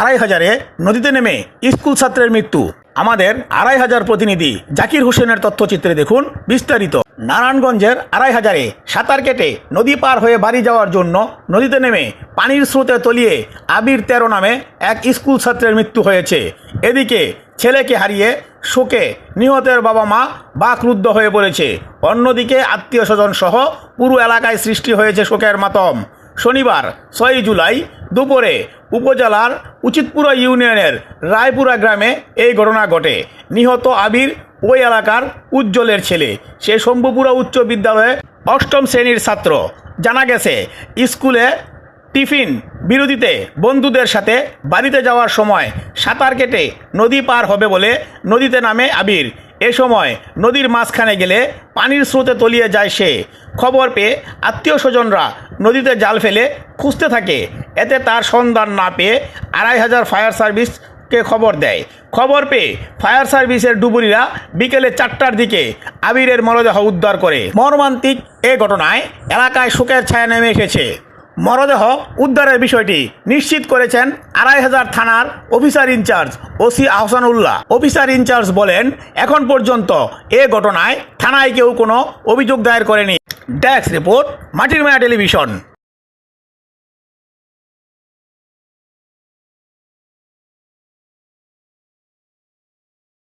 আড়াই হাজারে নদীতে নেমে স্কুল ছাত্রের মৃত্যু। আমাদের আড়াই হাজার প্রতিনিধি জাকির হোসেনের তথ্যচিত্রে দেখুন বিস্তারিত। নারায়ণগঞ্জের আড়াই হাজারে সাঁতার কেটে নদী পার হয়ে বাড়ি যাওয়ার জন্য নদীতে নেমে পানির স্রোতে তলিয়ে আবির তেরো নামে এক স্কুল ছাত্রের মৃত্যু হয়েছে। এদিকে ছেলেকে হারিয়ে শোকে নিহতের বাবা মা বাকরুদ্ধ হয়ে পড়েছে। অন্যদিকে আত্মীয় স্বজন সহ পুরো এলাকায় সৃষ্টি হয়েছে শোকের মাতম। শনিবার ছয়ই জুলাই দুপুরে উপজেলার উচিতপুরা ইউনিয়নের রায়পুরা গ্রামে এই ঘটনা ঘটে। নিহত আবির ওই এলাকার উজ্জ্বলের ছেলে। সে শম্ভুপুরা উচ্চ বিদ্যালয়ে অষ্টম শ্রেণির ছাত্র। জানা গেছে, স্কুলে টিফিন বিরতিতে বন্ধুদের সাথে বাড়িতে যাওয়ার সময় সাঁতার কেটে নদী পার হবে বলে নদীতে নামে আবির। এ সময় নদীর মাঝখানে গেলে পানির স্রোতে তলিয়ে যায় সে। খবর পেয়ে আত্মীয় স্বজনরা নদীতে জাল ফেলে খুঁজতে থাকে। এতে তার সন্ধান না পেয়ে আড়াই হাজার ফায়ার সার্ভিসকে খবর দেয়। খবর পেয়ে ফায়ার সার্ভিসের ডুবুরিরা বিকেলে চারটার দিকে আবিরের মরদেহ উদ্ধার করে। মর্মান্তিক এ ঘটনায় এলাকায় শোকের ছায়া নেমে এসেছে। মরদেহ উদ্ধারের বিষয়টি নিশ্চিত করেছেন আড়াই হাজার থানার officer in charge OC Ahsanullah. Officer in charge বলেন, এখন পর্যন্ত এ ঘটনায় থানায় কেউ কোনো অভিযোগ দায়ের করেনি। ডেস্ক রিপোর্ট মাটির মায়া টেলিভিশন।